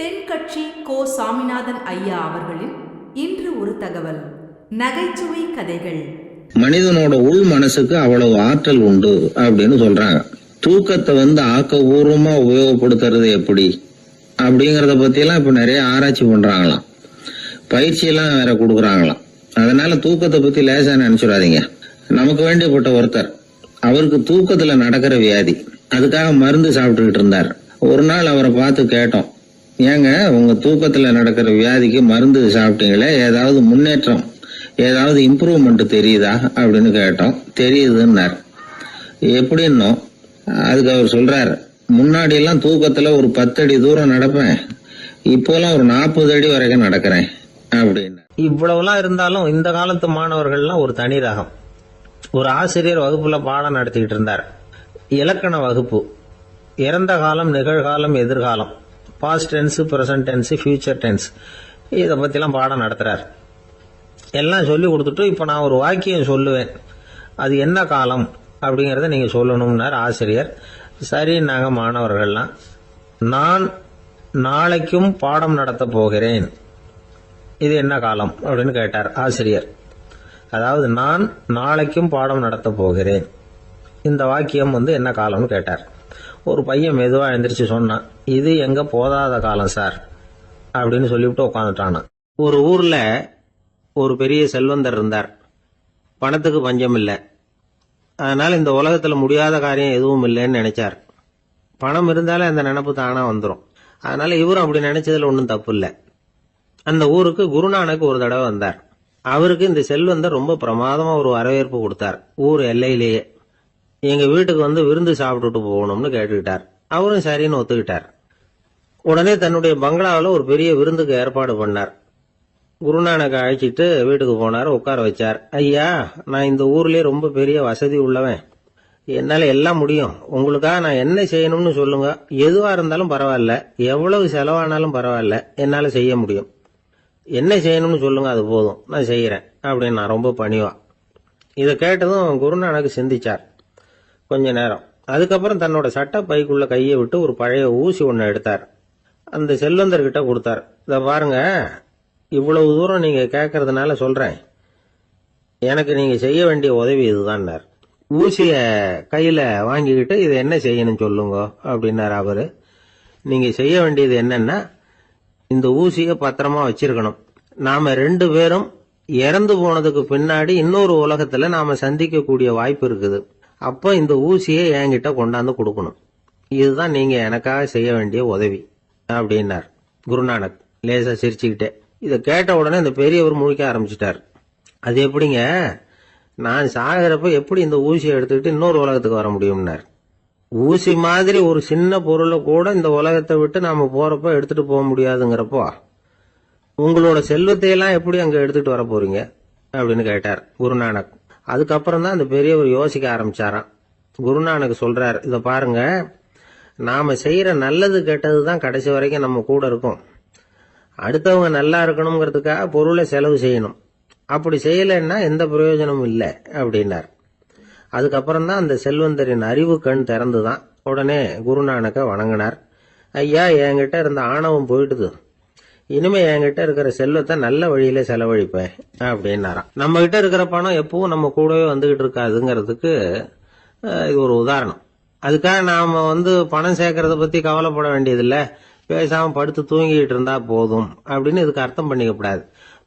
தென்கட்சி கோ சாமிநாதன் ஐயா அவர்களின் இன்று ஒரு தகவல். நகைச்சுவை கதைகள். மனிதனோட உள் மனசுக்கு அவ்வளவு ஆற்றல் உண்டு அப்படின்னு சொல்றாங்க. தூக்கத்தை வந்து ஆக்கபூர்வமா உபயோகப்படுத்துறது எப்படி? அப்படிங்கறத பத்தி எல்லாம் இப்ப நிறைய ஆராய்ச்சி பண்றாங்களாம். பயிற்சி எல்லாம் வேற கொடுக்குறாங்களாம். அதனால தூக்கத்தை பத்தி லேசா நினைச்சிடாதீங்க. நமக்கு வேண்டியப்பட்ட ஒருத்தர் அவருக்கு தூக்கத்துல நடக்கிற வியாதி அதுக்காக மருந்து சாப்பிட்டுக்கிட்டு இருந்தார். ஒரு நாள் அவரை பார்த்து கேட்டோம். ஏங்க உங்க தூக்கத்துல நடக்கிற வியாதிக்கு மருந்து சாப்பிட்டீங்களே ஏதாவது முன்னேற்றம் ஏதாவது இம்ப்ரூவ்மெண்ட் தெரியுதா அப்படின்னு கேட்டோம். தெரியுதுன்னார். எப்படின்னோ அதுக்கு அவர் சொல்றாரு முன்னாடி எல்லாம் தூக்கத்துல ஒரு பத்தடி தூரம் நடப்பேன். இப்போலாம் ஒரு நாற்பது அடி வரைக்கும் நடக்கிறேன். அப்படின்னு இவ்வளவுலாம் இருந்தாலும் இந்த காலத்து மாணவர்கள்லாம் ஒரு தனி ரகம். ஒரு ஆசிரியர் வகுப்புல பாடம் நடத்திக்கிட்டு இருந்தார். இலக்கண வகுப்பு. இறந்த காலம் நிகழ்காலம் எதிர்காலம். Past tense present tense future tense இதை பற்றிலாம் பாடம் நடத்துகிறார் எல்லாம் சொல்லி கொடுத்துட்டு இப்போ நான் ஒரு வாக்கியம் சொல்லுவேன். அது என்ன காலம் அப்படிங்கிறத நீங்கள் சொல்லணும்னார் ஆசிரியர். சரி நாங்கள் மாணவர்கள்லாம். நான் நாளைக்கும் பாடம் நடத்த போகிறேன். இது என்ன காலம் அப்படின்னு கேட்டார் ஆசிரியர். அதாவது நான் நாளைக்கும் பாடம் நடத்த போகிறேன். இந்த வாக்கியம் வந்து என்ன காலம்னு கேட்டார். ஒரு பையன் மெதுவாக எழுந்திரிச்சு சொன்னான் இது எங்கே போதாத காலம் சார்? அப்படின்னு சொல்லிவிட்டு உட்காந்துட்டானான் ஒரு ஊரில் ஒரு பெரிய செல்வந்தர் இருந்தார். பணத்துக்கு பஞ்சம் இல்லை. அதனால் இந்த உலகத்தில் முடியாத காரியம் எதுவும் இல்லைன்னு நினைச்சார். பணம் இருந்தாலே அந்த நினப்பு தானாக வந்துடும் அதனால் இவரும் அப்படி நினச்சதில் ஒன்றும் தப்பு இல்லை. அந்த ஊருக்கு குருநானக் ஒரு தடவை வந்தார். அவருக்கு இந்த செல்வந்தர் ரொம்ப பிரமாதமாக ஒரு வரவேற்பு கொடுத்தார். ஊர் எல்லையிலேயே. எங்க வீட்டுக்கு வந்து விருந்து சாப்பிட்டுட்டு போகணும்னு கேட்டுக்கிட்டார். அவரும் சரின்னு ஒத்துக்கிட்டார். உடனே தன்னுடைய பங்களாவில் ஒரு பெரிய விருந்துக்கு ஏற்பாடு பண்ணார். குருநானக்கை அழைச்சிட்டு வீட்டுக்கு போனார் உட்கார வச்சார். ஐயா நான் இந்த ஊர்லயே ரொம்ப பெரிய வசதி உள்ளவன். என்னால் எல்லாம் முடியும். உங்களுக்காக நான் என்ன செய்யணும்னு சொல்லுங்க. எதுவாக இருந்தாலும் பரவாயில்ல. எவ்வளவு செலவானாலும் பரவாயில்ல. என்னால் செய்ய முடியும். என்ன செய்யணும்னு சொல்லுங்க அது போதும். நான் செய்கிறேன் அப்படின்னு நான் ரொம்ப பணிவா. இதை கேட்டதும் குருநானக்கு சிந்திச்சார். கொஞ்ச நேரம். அதுக்கப்புறம் தன்னோட சட்டை பைக்குள்ள கையை விட்டு ஒரு பழைய ஊசி ஒன்று எடுத்தார். அந்த செல்வந்தர்கிட்ட கொடுத்தார். இதை பாருங்க இவ்வளவு தூரம் நீங்கள் கேட்கறதுனால சொல்கிறேன் எனக்கு நீங்கள் செய்ய வேண்டிய உதவி இதுதான்னார். ஊசியை கையில் வாங்கிக்கிட்டு இதை என்ன செய்யணும் சொல்லுங்க அப்படின்னார் அவர். நீங்கள் செய்ய வேண்டியது என்னென்னா இந்த ஊசியை பத்திரமா வச்சிருக்கணும். நாம் ரெண்டு பேரும் இறந்து போனதுக்கு பின்னாடி இன்னொரு உலகத்தில் நாம் சந்திக்கக்கூடிய வாய்ப்பு இருக்குது. அப்போ இந்த ஊசியை என்கிட்ட கொண்டாந்து கொடுக்கணும். இதுதான் நீங்கள் எனக்காக செய்ய வேண்டிய உதவி அப்படின்னார். குருநானக் லேசாக சிரிச்சுக்கிட்டே. இதை கேட்ட உடனே இந்த பெரியவர் முழிக்க ஆரம்பிச்சிட்டார். அது எப்படிங்க? நான் சாகிறப்ப எப்படி இந்த ஊசியை எடுத்துக்கிட்டு இன்னொரு உலகத்துக்கு வர முடியும்னார். ஊசி மாதிரி ஒரு சின்ன பொருளை கூட இந்த உலகத்தை விட்டு நாம் போகிறப்ப எடுத்துகிட்டு போக முடியாதுங்கிறப்போ உங்களோட செல்வத்தையெல்லாம் எப்படி அங்கே எடுத்துகிட்டு வர போகிறீங்க அப்படின்னு கேட்டார் குருநானக். அதுக்கப்புறம் தான் அந்த பெரியவர் யோசிக்க ஆரம்பிச்சாராம். குருநானக் சொல்றார் இதை பாருங்க நாம செய்யற நல்லது கெட்டது தான் கடைசி வரைக்கும் நம்ம கூட இருக்கும். அடுத்தவங்க நல்லா இருக்கணுங்கிறதுக்காக பொருளை செலவு செய்யணும். அப்படி செய்யலைன்னா எந்த பிரயோஜனமும் இல்லை அப்படின்னார். அதுக்கப்புறம் தான் அந்த செல்வந்தரின் அறிவு கண் திறந்துதான் உடனே குருநானக்கை வணங்கினார். ஐயா என்கிட்ட இருந்த ஆணவம் போயிடுது. இனிமே என்கிட்ட இருக்கிற செல்வத்தை நல்ல வழியில செலவழிப்பேன் அப்படின்னாராம். நம்ம கிட்ட இருக்கிற பணம் எப்பவும் நம்ம கூடவே வந்துகிட்டு இருக்காதுங்கிறதுக்கு இது ஒரு உதாரணம். அதுக்காக நாம வந்து பணம் சேர்க்கறத பத்தி கவலைப்பட வேண்டியதில்லை. பேசாம படுத்து தூங்கிட்டு இருந்தா போதும் அப்படின்னு இதுக்கு அர்த்தம் பண்ணிக்க கூடாது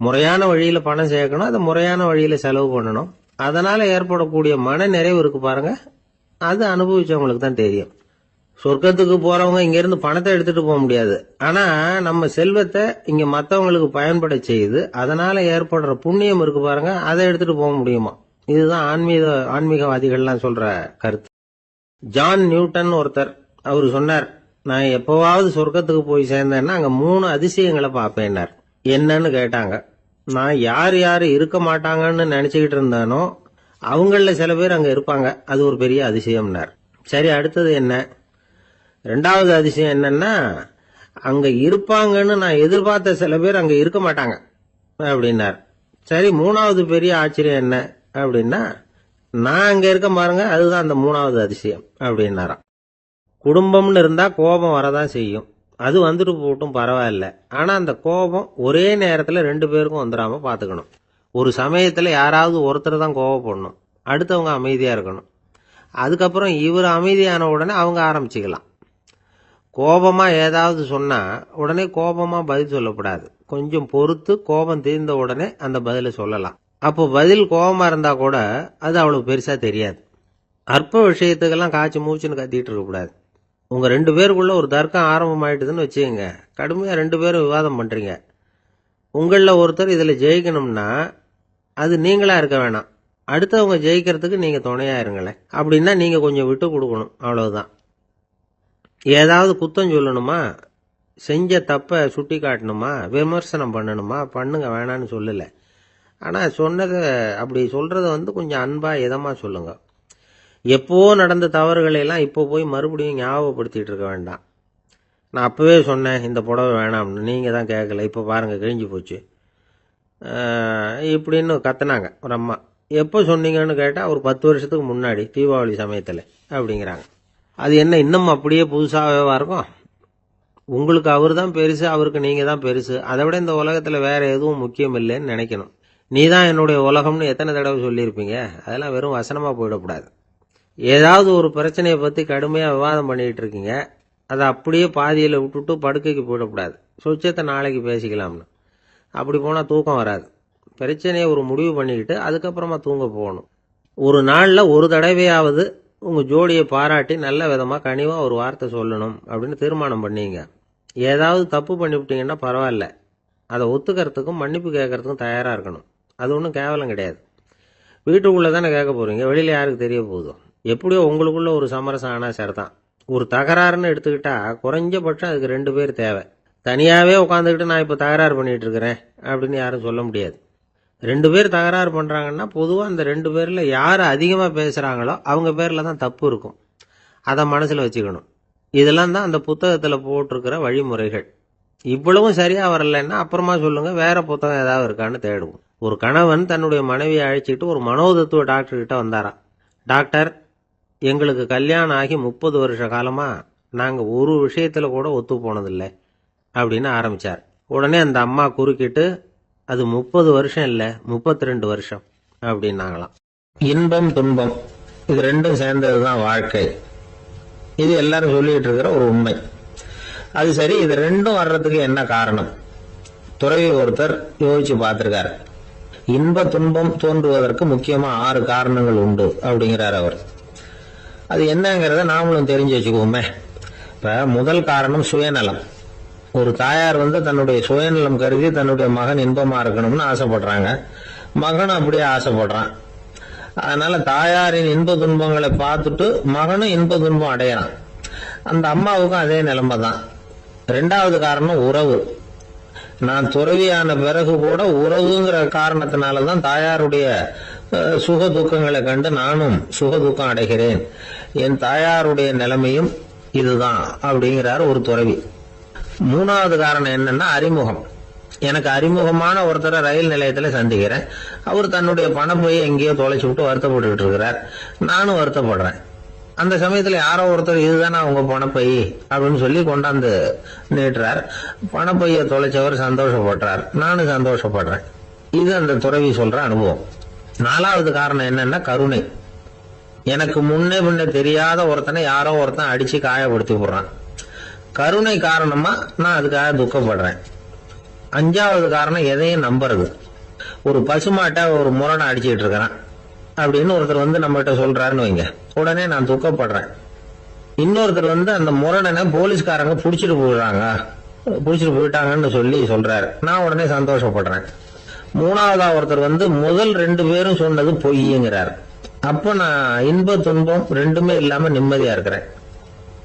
முறையான வழியில பணம் சேர்க்கணும் அதை முறையான வழியில செலவு பண்ணணும். அதனால ஏற்படக்கூடிய மன நிறைவு இருக்கு பாருங்க. அது அனுபவிச்சவங்களுக்கு தான் தெரியும். சொர்க்கத்துக்கு போறவங்க இங்க இருந்து பணத்தை எடுத்துட்டு போக முடியாது. ஆனா நம்ம செல்வத்தை இங்க மத்தவங்களுக்கு பயன்பட செய்து அதனால ஏற்படுற புண்ணியம் இருக்கு பாருங்க அதை எடுத்துட்டு போக முடியுமா? இதுதான் ஆன்மீக ஆன்மீகவாதிகள்லாம் சொல்ற கருத்து. ஜான் நியூட்டன் ஒருத்தர் அவர் சொன்னார் நான் எப்பவாவது சொர்க்கத்துக்கு போய் சேர்ந்தேன்னா அங்க மூணு அதிசயங்களை பார்ப்பேன்னார். என்னன்னு கேட்டாங்க. நான் யார் யார் இருக்க மாட்டாங்கன்னு நினைச்சுக்கிட்டு இருந்தானோ அவங்கள சில பேர் அங்க இருப்பாங்க. அது ஒரு பெரிய அதிசயம்னார். சரி அடுத்தது என்ன? ரெண்டாவது அதிசயம் என்னன்னா அங்க இருப்பாங்கன்னு நான் எதிர்பார்த்த சில பேர் அங்க இருக்க மாட்டாங்க அப்படின்னார். சரி மூணாவது பெரிய ஆச்சரியம் என்ன அப்படின்னா நான் அங்க இருக்க பாருங்க அதுதான் அந்த மூணாவது அதிசயம் அப்படின்னாராம். குடும்பம்னு இருந்தா கோபம் வரதான் செய்யும். அது வந்துட்டு போட்டும் பரவாயில்ல. ஆனால் அந்த கோபம் ஒரே நேரத்தில் ரெண்டு பேருக்கும் வந்துடாம பார்த்துக்கணும் ஒரு சமயத்தில் யாராவது ஒருத்தர் தான் கோவப்படணும் அடுத்தவங்க அமைதியாக இருக்கணும். அதுக்கப்புறம் இவர் அமைதியான உடனே அவங்க ஆரம்பிச்சுக்கலாம். கோபமாக ஏதாவது சொன்னால் உடனே கோபமாக பதில் சொல்லக்கூடாது. கொஞ்சம் பொறுத்து கோபம் தீர்ந்த உடனே அந்த பதிலை சொல்லலாம். அப்போ பதில் கோபமாக இருந்தால் கூட அது அவ்வளோ பெருசாக தெரியாது. அற்ப விஷயத்துக்கெல்லாம் காய்ச்சி மூச்சுன்னு கத்திட்டு இருக்கக்கூடாது உங்கள் ரெண்டு பேருக்குள்ள ஒரு தர்க்கம் ஆரம்பமாயிட்டுதுன்னு வச்சுக்கோங்க. கடுமையாக ரெண்டு பேரும் விவாதம் பண்ணுறீங்க உங்களில் ஒருத்தர் இதில் ஜெயிக்கணும்னா அது நீங்களாக இருக்க வேணாம். அடுத்தவங்க ஜெயிக்கிறதுக்கு நீங்கள் துணையாக இருங்களேன். அப்படின்னா நீங்கள் கொஞ்சம் விட்டு கொடுக்கணும். அவ்வளோதான் ஏதாவது குத்தம் சொல்லணுமா? செஞ்ச தப்பை சுட்டி காட்டணுமா? விமர்சனம் பண்ணணுமா? பண்ணுங்க வேணான்னு சொல்லலை. ஆனால் சொன்னதை அப்படி சொல்கிறத வந்து கொஞ்சம் அன்பாக இதமாக சொல்லுங்கள் எப்போ நடந்த தவறுகளை எல்லாம் இப்போ போய் மறுபடியும் ஞாபகப்படுத்திகிட்டு இருக்க வேண்டாம். நான் அப்போவே சொன்னேன் இந்த புடவை வேணாம்னு. நீங்கள் தான் கேட்கல இப்போ பாருங்கள் கிழிஞ்சு போச்சு. இப்படின்னு கத்துனாங்க ஒரு அம்மா. எப்போ சொன்னீங்கன்னு கேட்டால் ஒரு பத்து வருஷத்துக்கு முன்னாடி தீபாவளி சமயத்தில் அப்படிங்கிறாங்க. அது என்ன இன்னும் அப்படியே புதுசாகவே இருக்கும்? உங்களுக்கு அவர் தான் பெருசு அவருக்கு நீங்கள் தான் பெருசு. அதை விட இந்த உலகத்தில் வேறு எதுவும் முக்கியம் இல்லைன்னு நினைக்கணும். நீ தான் என்னுடைய உலகம்னு எத்தனை தடவை சொல்லியிருப்பீங்க? அதெல்லாம் வெறும் வசனமாக போயிடக்கூடாது. ஏதாவது ஒரு பிரச்சனையை பற்றி கடுமையாக விவாதம் பண்ணிக்கிட்டு இருக்கீங்க. அதை அப்படியே பாதியில் விட்டுட்டு படுக்கைக்கு போயிடக்கூடாது. சொச்சத்தை நாளைக்கு பேசிக்கலாம்னு. அப்படி போனால் தூக்கம் வராது. பிரச்சனையை ஒரு முடிவு பண்ணிக்கிட்டு அதுக்கப்புறமா தூங்க போகணும். ஒரு நாளில் ஒரு தடவையாவது உங்கள் ஜோடியை பாராட்டி நல்ல விதமாக கனிவாக ஒரு வார்த்தை சொல்லணும் அப்படின்னு தீர்மானம் பண்ணீங்க. ஏதாவது தப்பு பண்ணிவிட்டீங்கன்னா பரவாயில்ல. அதை ஒத்துக்கிறதுக்கும் மன்னிப்பு கேட்கறதுக்கும் தயாராக இருக்கணும். அது ஒன்றும் கேவலம் கிடையாது. வீட்டுக்குள்ளே தானே கேட்க போகிறீங்க வெளியில் யாருக்கு தெரிய போதும் எப்படியோ உங்களுக்குள்ளே ஒரு சமரசம் ஆனால் சரிதான் ஒரு தகராறுன்னு எடுத்துக்கிட்டால் குறைஞ்சபட்சம் அதுக்கு ரெண்டு பேர் தேவை. தனியாகவே உட்காந்துக்கிட்டு நான் இப்போ தகராறு பண்ணிட்டு இருக்கிறேன் அப்படின்னு யாரும் சொல்ல முடியாது. ரெண்டு பேர் தகராறு பண்ணுறாங்கன்னா பொதுவாக அந்த ரெண்டு பேரில் யார் அதிகமாக பேசுகிறாங்களோ அவங்க பேரில் தான் தப்பு இருக்கும். அதை மனசில் வச்சுக்கணும். இதெல்லாம் தான் அந்த புத்தகத்தில் போட்டிருக்கிற வழிமுறைகள். இவ்வளவும் சரியாக வரலைன்னா அப்புறமா சொல்லுங்கள் வேறு புத்தகம் ஏதாவது இருக்கான்னு தேடுவோம். ஒரு கணவன் தன்னுடைய மனைவியை அழைச்சிக்கிட்டு ஒரு மனோதத்துவ டாக்டர்கிட்ட வந்தாரா? வந்தாராம் டாக்டர் எங்களுக்கு கல்யாணம் ஆகி முப்பது வருஷ காலமாக நாங்கள் ஒரு விஷயத்தில் கூட ஒத்து போனதில்லை அப்படின்னு ஆரம்பித்தார் உடனே அந்த அம்மா குறுக்கிட்டு அது முப்பது வருஷம் இல்லை முப்பத்தி ரெண்டு வருஷம் அப்படின்னாங்களாம். இன்பம் துன்பம் இது ரெண்டும் சேர்ந்தது தான் வாழ்க்கை. இது எல்லாரும் சொல்லிட்டு இருக்கிற ஒரு உண்மை. அது சரி இது ரெண்டும் வர்றதுக்கு என்ன காரணம்? துறவி ஒருத்தர் யோசிச்சு பார்த்திருக்காரு. இன்ப துன்பம் தோன்றுவதற்கு முக்கியமா ஆறு காரணங்கள் உண்டு அப்படிங்கிறார் அவர். அது என்னங்கிறத நாமளும் தெரிஞ்சு வச்சுக்குவோமே. இப்ப முதல் காரணம் சுயநலம். ஒரு தாயார் வந்து தன்னுடைய சுயநலம் கருதி தன்னுடைய மகன் இன்பமா இருக்கணும்னு ஆசைப்படுறாங்க. மகனும் அப்படியே ஆசைப்படுறான். அதனால தாயாரின் இன்ப துன்பங்களை பார்த்துட்டு மகனும் இன்ப துன்பம் அடையிறான். அந்த அம்மாவுக்கும் அதே நிலைமை தான் ரெண்டாவது காரணம் உறவு. நான் துறவியான பிறகு கூட உறவுங்கிற காரணத்தினால தான் தாயாருடைய சுக துக்கங்களை கண்டு நானும் சுக துக்கம் அடைகிறேன். என் தாயாருடைய நிலைமையும் இதுதான் அப்படிங்கிறார் ஒரு துறவி. மூணாவது காரணம் என்னன்னா அறிமுகம். எனக்கு அறிமுகமான ஒருத்தரை ரயில் நிலையத்துல சந்திக்கிறேன். அவர் தன்னுடைய பணப்பையை எங்கேயோ தொலைச்சு விட்டு வருத்தப்பட்டுக்கிட்டு இருக்கிறார். நானும் வருத்தப்படுறேன். அந்த சமயத்துல யாரோ ஒருத்தர் இதுதானே அவங்க பணப்பை? அப்படின்னு சொல்லி கொண்டாந்து நீட்டுறார். பணப்பையை தொலைச்சவர் சந்தோஷப்படுறார் நானும் சந்தோஷப்படுறேன். இது அந்த துறவி சொல்ற அனுபவம். நாலாவது காரணம் என்னன்னா கருணை. எனக்கு முன்னே பின்ன தெரியாத ஒருத்தனை யாரோ ஒருத்தன் அடிச்சு காயப்படுத்தி விடுறான் கருணை காரணமா நான் அதுக்காக துக்கப்படுறேன். அஞ்சாவது காரணம் எதையும் நம்புறது. ஒரு பசுமாட்டை ஒரு முரணை அடிச்சுட்டு இருக்கிறான். அப்படின்னு ஒருத்தர் வந்து நம்மகிட்ட சொல்றாருன்னு வைங்க. உடனே நான் துக்கப்படுறேன். இன்னொருத்தர் வந்து அந்த முரணனை போலீஸ்காரங்க புடிச்சிட்டு போயிடுறாங்க. புடிச்சிட்டு போயிட்டாங்கன்னு சொல்லி சொல்றாரு. நான் உடனே சந்தோஷப்படுறேன். மூணாவதா ஒருத்தர் வந்து முதல் ரெண்டு பேரும் சொன்னது பொய்யுங்கிறார். அப்ப நான் இன்ப துன்பம் ரெண்டுமே இல்லாம நிம்மதியா இருக்கிறேன்.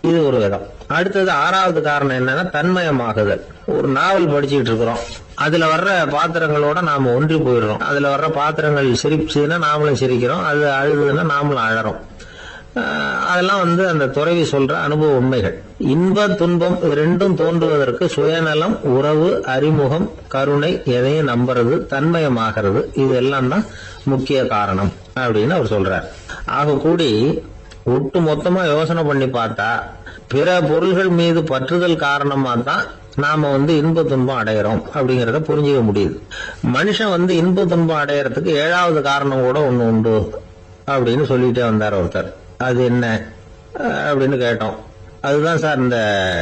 இது ஒரு விதம். அடுத்தது ஆறாவது காரணம் என்னன்னா தன்மயமாகுதல். ஒரு நாவல் படிச்சுட்டு இருக்கிறோம். அதுல வர்ற பாத்திரங்களோட நாம ஒன்றி போயிடுறோம். அதுல வர்ற பாத்திரங்கள் சிரிச்சுன்னா நாமளும் சிரிக்கிறோம். அது அழுதுன்னா நாமளும் அழறோம். அதெல்லாம் வந்து அந்த துறவி சொல்ற அனுபவ உண்மைகள். இன்ப துன்பம் ரெண்டும் தோன்றுவதற்கு சுயநலம் உறவு அறிமுகம் கருணை எதையும் நம்புறது தன்மயமாகிறது இது எல்லாம் தான் முக்கிய காரணம் அப்படின்னு அவர் சொல்றார். ஆக கூடி ஒட்டு மொத்தமா யோசனை பண்ணி பார்த்தா பிற பொருள்கள் மீது பற்றுதல் காரணமா தான் நாம வந்து இன்ப துன்பம் அடையிறோம் அப்படிங்கறத புரிஞ்சுக்க முடியுது. மனுஷன் வந்து இன்ப துன்பம் அடையறதுக்கு ஏழாவது காரணம் கூட ஒண்ணு உண்டு அப்படின்னு சொல்லிட்டே வந்தார் ஒருத்தர். அது என்ன? அப்படின்னு கேட்டோம். அதுதான் சார் இந்த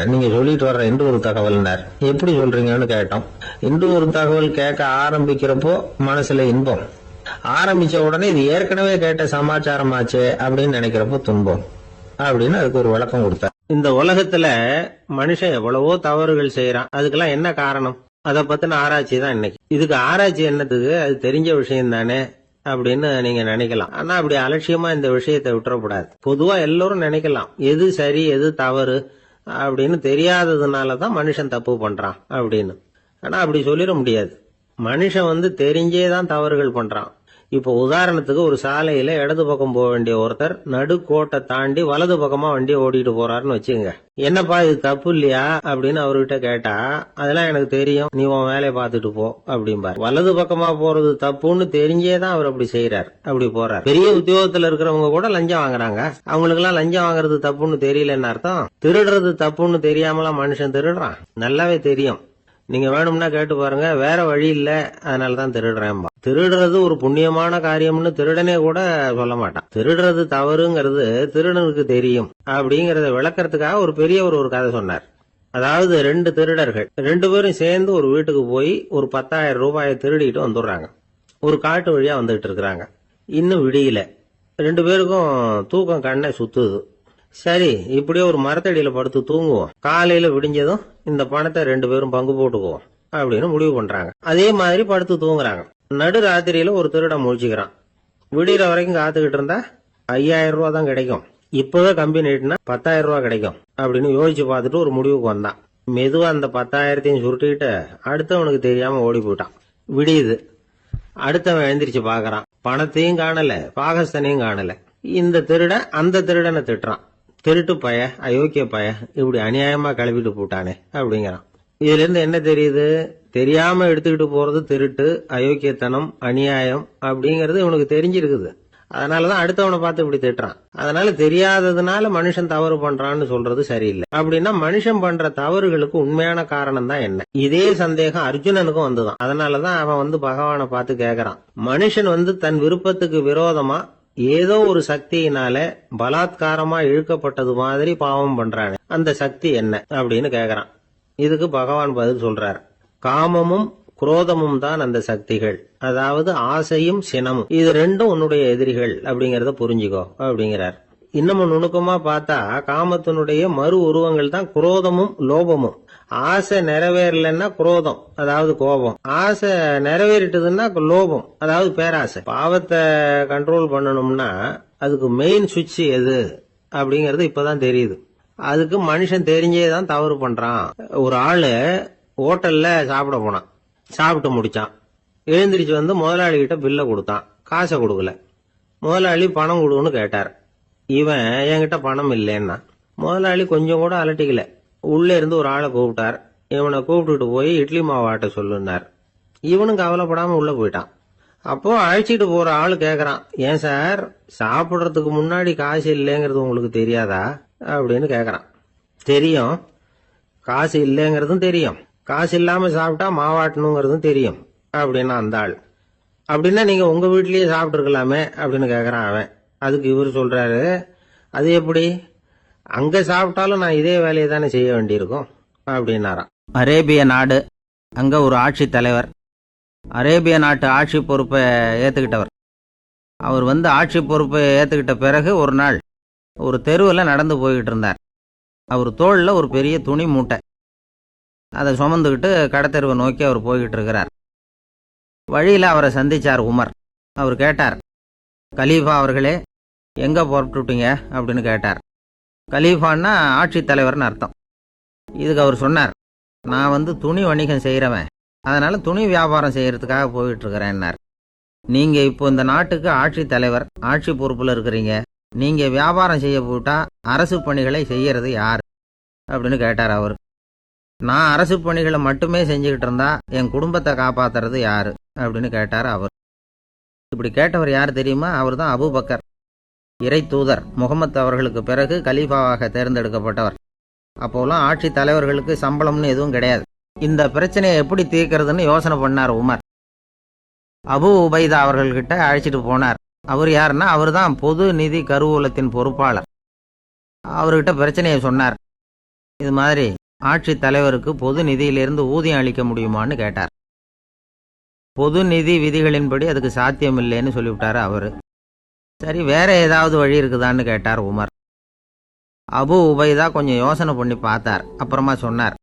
நீங்க சொல்லிட்டு வர்ற இன்று ஒரு தகவல்னார். எப்படி சொல்றீங்கன்னு கேட்டோம். இன்று ஒரு தகவல் கேட்க ஆரம்பிக்கிறப்போ மனசுல இன்பம். ஆரம்பிச்ச உடனே இது ஏற்கனவே கேட்ட சமாச்சாரமாச்சே அப்படின்னு நினைக்கிறப்போ துன்பம். அப்படின்னு அதுக்கு ஒரு விளக்கம் கொடுத்தார். இந்த உலகத்துல மனுஷன் எவ்வளவோ தவறுகள் செய்யறான் அதுக்கெல்லாம் என்ன காரணம்? அதை பத்தின ஆராய்ச்சி தான் இன்னைக்கு. இதுக்கு ஆராய்ச்சி என்னத்துக்கு அது தெரிஞ்ச விஷயம் தானே அப்படின்னு நீங்க நினைக்கலாம். ஆனா அப்படி அலட்சியமா இந்த விஷயத்தை விட்டுறக்கூடாது. பொதுவா எல்லோரும் நினைக்கலாம். எது சரி எது தவறு அப்படின்னு தெரியாததுனால தான் மனுஷன் தப்பு பண்றான் அப்படின்னு. ஆனா அப்படி சொல்லிட முடியாது. மனுஷன் வந்து தெரிஞ்சே தான் தவறுகள் பண்றான். இப்போ உதாரணத்துக்கு ஒரு சாலையில இடது பக்கம் போக வேண்டிய ஒருத்தர் நடுக்கோட்டை தாண்டி வலது பக்கமா வண்டியை ஓட்டிட்டு போறாருன்னு வச்சுங்க என்னப்பா இது தப்பு இல்லையா? அப்படின்னு அவர்கிட்ட கேட்டா அதெல்லாம் எனக்கு தெரியும். நீ உன் வேலையை பார்த்துட்டு போ அப்படிம்பாரு. வலது பக்கமா போறது தப்புன்னு தெரிஞ்சே தான் அவர் அப்படி செய்யறாரு அப்படி போறாரு. பெரிய உத்தியோகத்துல இருக்கிறவங்க கூட லஞ்சம் வாங்குறாங்க. அவங்களுக்கு எல்லாம் லஞ்சம் வாங்குறது தப்புன்னு தெரியலன்னு அர்த்தம். திருடுறது தப்புன்னு தெரியாமலாம் மனுஷன் திருடுறான். நல்லாவே தெரியும். நீங்க வேணும்னா கேட்டு பாருங்க. வேற வழி இல்ல. அதனால தான் திருடுறேன்பா. திருடுறது ஒரு புண்ணியமான காரியம்னு திருடனே கூட சொல்ல மாட்டான். திருடுறது தவறுங்கிறது திருடனுக்கு தெரியும். அப்படிங்கறத விளக்கறதுக்காக ஒரு பெரியவர் ஒரு கதை சொன்னார். அதாவது ரெண்டு திருடர்கள். ரெண்டு பேரும் சேர்ந்து ஒரு வீட்டுக்கு போய் ஒரு பத்தாயிரம் ரூபாயை திருடிட்டு வந்துடுறாங்க. ஒரு காட்டு வழியா வந்துட்டு இருக்கிறாங்க. இன்னும் விடியல. ரெண்டு பேருக்கும் தூக்கம் கண்ணை சுத்துது. சரி இப்படியே ஒரு மரத்தடியில படுத்து தூங்குவோம். காலையில விடிஞ்சதும் இந்த பணத்தை ரெண்டு பேரும் பங்கு போட்டுக்குவோம் அப்படின்னு முடிவு பண்றாங்க. அதே மாதிரி படுத்து தூங்குறாங்க. நடு ராத்திரியில ஒரு திருடம் முழிச்சுக்கிறான். விடிகிற வரைக்கும் காத்துக்கிட்டு இருந்தா ஐயாயிரம் ரூபா தான் கிடைக்கும். இப்பவே கம்பெனி நீட்டினா பத்தாயிரம் ரூபா கிடைக்கும் அப்படின்னு யோசிச்சு பார்த்துட்டு ஒரு முடிவுக்கு வந்தான். மெதுவா அந்த பத்தாயிரத்தையும் சுருட்டிக்கிட்டு அடுத்தவனுக்கு தெரியாம ஓடி போயிட்டான். விடியுது. அடுத்தவன் எழுந்திரிச்சு பாக்குறான் பணத்தையும் காணல பாகஸ்தனையும் காணல. இந்த திருடன் அந்த திருடனை திட்டுறான். திருட்டு பய அயோக்கிய பய இப்படி அநியாயமா கிளப்பிட்டு போட்டானே அப்படிங்கிறான். இதுல இருந்து என்ன தெரியுது? தெரியாம எடுத்துக்கிட்டு போறது திருட்டு அயோக்கியத்தனம் அநியாயம் அப்படிங்கறது இவனுக்கு தெரிஞ்சிருக்குது. அதனாலதான் அடுத்தவனை பார்த்து இப்படி திட்டுறான். அதனால தெரியாததுனால மனுஷன் தவறு பண்றான்னு சொல்றது சரியில்லை. அப்படின்னா மனுஷன் பண்ற தவறுகளுக்கு உண்மையான காரணம் தான் என்ன? இதே சந்தேகம் அர்ஜுனனுக்கும் வந்துதான். அதனாலதான் அவன் வந்து பகவானை பார்த்து கேக்குறான். மனுஷன் வந்து தன் விருப்பத்துக்கு விரோதமா ஏதோ ஒரு சக்தியினால பலாத்காரமா இழுக்கப்பட்டது மாதிரி பாவம் பண்றானே. அந்த சக்தி என்ன? அப்படின்னு கேக்குறான். இதுக்கு பகவான் பதில் சொல்றார். காமமும் குரோதமும் தான் அந்த சக்திகள். அதாவது ஆசையும் சினமும். இது ரெண்டும் உன்னுடைய எதிரிகள் அப்படிங்கறத புரிஞ்சுக்கோ அப்படிங்கிறார். இன்னமும் நுணுக்கமா பார்த்தா காமத்தினுடைய மறு உருவங்கள் தான் குரோதமும் லோபமும். ஆசை நிறைவேறலன்னா குரோதம் அதாவது கோபம். ஆசை நிறைவேறிட்டதுன்னா லோபம் அதாவது பேராசை. பாவத்தை கண்ட்ரோல் பண்ணணும்னா அதுக்கு மெயின் சுவிட்ச் எது அப்படிங்கறது இப்பதான் தெரியுது. அதுக்கு மனுஷன் தெரிஞ்சே தான் தவறு பண்றான். ஒரு ஆளு ஹோட்டல்ல சாப்பிட போனான். சாப்பிட்டு முடிச்சான். எழுந்திரிச்சு வந்து முதலாளி கிட்ட பில்லை கொடுத்தான். காசை கொடுக்கல. முதலாளி பணம் கொடுன்னு கேட்டார். இவன் என்கிட்ட பணம் இல்லைன்னா. முதலாளி கொஞ்சம் கூட அலட்டிக்கல. உள்ளே இருந்து ஒரு ஆளை கூப்பிட்டார். இவனை கூப்பிட்டுட்டு போய் இட்லி மாவு ஆட்ட சொல்லுனார் இவனும் கவலைப்படாம உள்ள போயிட்டான். அப்போ அழைச்சிட்டு போற ஆள் கேக்குறான் ஏன் சார் சாப்பிடுறதுக்கு முன்னாடி காசு இல்லைங்கிறது உங்களுக்கு தெரியாதா? அப்படின்னு கேக்குறான். தெரியும். காசு இல்லைங்கிறதும் தெரியும். காசு இல்லாம சாப்பிட்டா மாவாட்டணுங்கிறதும் தெரியும் அப்படின்னா அந்த ஆள். அப்படின்னா நீங்க உங்க வீட்லயே சாப்பிட்டுருக்கலாமே அப்படின்னு கேக்குறான் அவன். அதுக்கு இவர் சொல்றாரு அது எப்படி? அங்க சாப்பிட்டாலும் நான் இதே வேலையை தானே செய்ய வேண்டியிருக்கும் அப்படின்னாராம் அரேபிய நாடு அங்கே ஒரு ஆட்சி தலைவர். அரேபிய நாட்டு ஆட்சி பொறுப்பை ஏற்றுக்கிட்டவர் அவர் வந்து ஆட்சி பொறுப்பை ஏற்றுக்கிட்ட பிறகு ஒரு நாள் ஒரு தெருவில் நடந்து போய்கிட்டு இருந்தார். அவர் தோளில் ஒரு பெரிய துணி மூட்டை. அதை சுமந்துக்கிட்டு கடத்தெருவை நோக்கி அவர் போய்கிட்டு இருக்கிறார். வழியில் அவரை சந்திச்சார் உமர். அவர் கேட்டார் கலீஃபா அவர்களே எங்கே புறப்பட்டுட்டீங்க? அப்படின்னு கேட்டார். கலீஃபான்னா ஆட்சி தலைவர்னு அர்த்தம். இதுக்கு அவர் சொன்னார் நான் வந்து துணி வணிகம் செய்கிறவன் அதனால் துணி வியாபாரம் செய்கிறதுக்காக போயிட்டுருக்கிறேன்னார். நீங்கள் இப்போ இந்த நாட்டுக்கு ஆட்சி தலைவர் ஆட்சி பொறுப்பில் இருக்கிறீங்க. நீங்கள் வியாபாரம் செய்ய போட்டால் அரசு பணிகளை செய்கிறது யார்? அப்படின்னு கேட்டார் அவர். நான் அரசு பணிகளை மட்டுமே செஞ்சுக்கிட்டு இருந்தா என் குடும்பத்தை காப்பாத்துறது யார்? அப்படின்னு கேட்டார் அவர். இப்படி கேட்டவர் யார் தெரியுமா? அவர் தான் அபுபக்கர். இறை தூதர் முகமது அவர்களுக்கு பிறகு கலீஃபாவாக தேர்ந்தெடுக்கப்பட்டவர். அப்போலாம் ஆட்சி தலைவர்களுக்கு சம்பளம்னு எதுவும் கிடையாது. இந்த பிரச்சனையை எப்படி தீர்க்கறதுன்னு யோசனை பண்ணார் உமர். அபு உபைதா அவர்கள்கிட்ட அழைச்சிட்டு போனார். அவர் யாருன்னா அவர் தான் பொது நிதி கருவூலத்தின் பொறுப்பாளர். அவர்கிட்ட பிரச்சனையை சொன்னார். இது மாதிரி ஆட்சி தலைவருக்கு பொது நிதியிலிருந்து ஊதியம் அளிக்க முடியுமான்னு கேட்டார். பொது நிதி விதிகளின்படி அதுக்கு சாத்தியம் இல்லைன்னு சொல்லிவிட்டாரு அவரு. சரி வேற ஏதாவது வழி இருக்குதான்னு கேட்டார் உமர். அபு உபைதா கொஞ்சம் யோசனை பண்ணி பார்த்தார். அப்புறமா சொன்னார்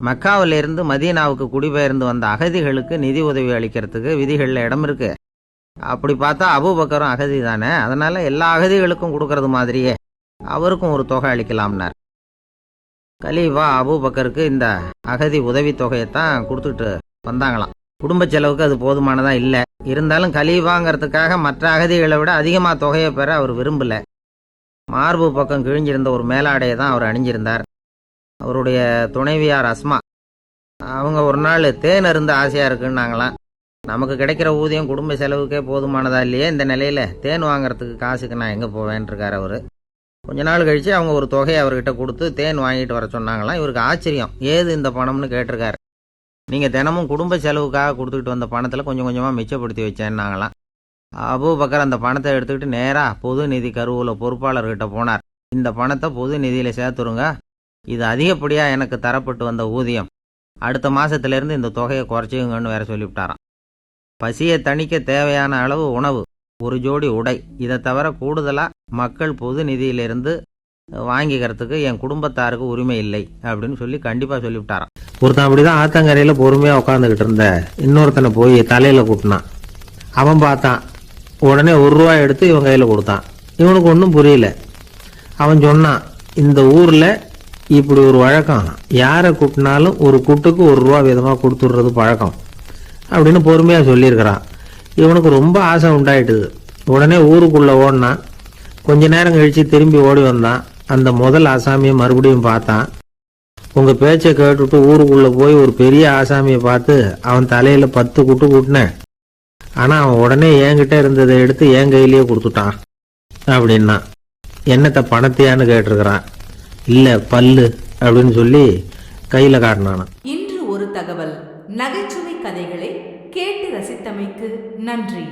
மக்காவிலிருந்து மதீனாவுக்கு குடிபெயர்ந்து வந்த அகதிகளுக்கு நிதி உதவி அளிக்கிறதுக்கு விதிகளில் இடம் இருக்கு. அப்படி பார்த்தா அபுபக்கரும் அகதி தானே அதனால எல்லா அகதிகளுக்கும் கொடுக்கறது மாதிரியே அவருக்கும் ஒரு தொகை அளிக்கலாம்னார். கலீஃபா அபுபக்கருக்கு இந்த அகதி உதவி தொகையை தான் கொடுத்துட்டு வந்தாங்களாம். குடும்ப செலவுக்கு அது போதுமானதா இல்லை. இருந்தாலும் கலீஃபாங்கிறதுக்காக மற்ற அகதிகளை விட அதிகமாக தொகையை பெற அவர் விரும்பல. மார்பு பக்கம் கிழிஞ்சிருந்த ஒரு மேலாடையை தான் அவர் அணிஞ்சிருந்தார். அவருடைய துணைவியார் அஸ்மா. அவங்க ஒரு நாள் தேன் அருந்து ஆசையாக இருக்குன்னாங்களாம். நமக்கு கிடைக்கிற ஊதியம் குடும்ப செலவுக்கே போதுமானதா இல்லையே இந்த நிலையில் தேன் வாங்குறதுக்கு காசுக்கு நான் எங்கே போவேன் இருக்கார் அவர். கொஞ்ச நாள் கழித்து அவங்க ஒரு தொகையை அவர்கிட்ட கொடுத்து தேன் வாங்கிட்டு வர சொன்னாங்களாம். இவருக்கு ஆச்சரியம். ஏது இந்த பணம்னு கேட்டிருக்காரு. நீங்கள் தினமும் குடும்ப செலவுக்காக கொடுத்துக்கிட்டு வந்த பணத்தில் கொஞ்சம் கொஞ்சமாக மிச்சப்படுத்தி வச்சேன்னாங்களாம். அபூபக்கர் அந்த பணத்தை எடுத்துக்கிட்டு நேராக பொது நிதி கருவூல பொறுப்பாளர்கிட்ட போனார். இந்த பணத்தை பொது நிதியில் சேர்த்துருங்க. இது அதிகப்படியாக எனக்கு தரப்பட்டு வந்த ஊதியம். அடுத்த மாதத்துலேருந்து இந்த தொகையை குறைச்சிங்கன்னு வேற சொல்லிவிட்டாராம். பசியை தணிக்க தேவையான அளவு உணவு ஒரு ஜோடி உடை இதை தவிர கூடுதலாக மக்கள் பொது நிதியிலிருந்து வாங்கிக்கிறதுக்கு என் குடும்பத்தாருக்கு உரிமை இல்லை அப்படின்னு சொல்லி கண்டிப்பாக சொல்லிவிட்டாராம். ஒருத்தன் அப்படிதான் ஆத்தங்கரையில் பொறுமையாக உட்காந்துக்கிட்டு இருந்த. இன்னொருத்தனை போய் தலையில் கூட்டினான். அவன் பார்த்தான். உடனே ஒரு ரூபா எடுத்து இவன் கையில் கொடுத்தான். இவனுக்கு ஒன்றும் புரியல. அவன் சொன்னான் இந்த ஊரில் இப்படி ஒரு வழக்கம். யாரை கூட்டினாலும் ஒரு கூட்டுக்கு ஒரு ரூபா விதமாக கொடுத்துடுறது பழக்கம். அப்படின்னு பொறுமையாக சொல்லியிருக்கிறான். இவனுக்கு ரொம்ப ஆசை உண்டாயிட்டுது. உடனே ஊருக்குள்ளே ஓடினான். கொஞ்ச நேரம் கழித்து திரும்பி ஓடி வந்தான். அந்த முதல் ஆசாமியை மறுபடியும் பார்த்தான். உங்கள் பேச்சை கேட்டுட்டு ஊருக்குள்ளே போய் ஒரு பெரிய ஆசாமியை பார்த்து அவன் தலையில் பத்து குட்டு கூட்டினேன் ஆனால் அவன் உடனே என்கிட்ட இருந்ததை எடுத்து என் கையிலேயே கொடுத்துட்டான் அப்படின்னா. என்னத்த பணத்தையான்னு கேட்டிருக்கிறான். இல்லை பல்லு அப்படின்னு சொல்லி கையில் காட்டினானான் இன்று ஒரு தகவல். நகைச்சுவை கதைகளை கேட்டு ரசித்தமைக்கு நன்றி.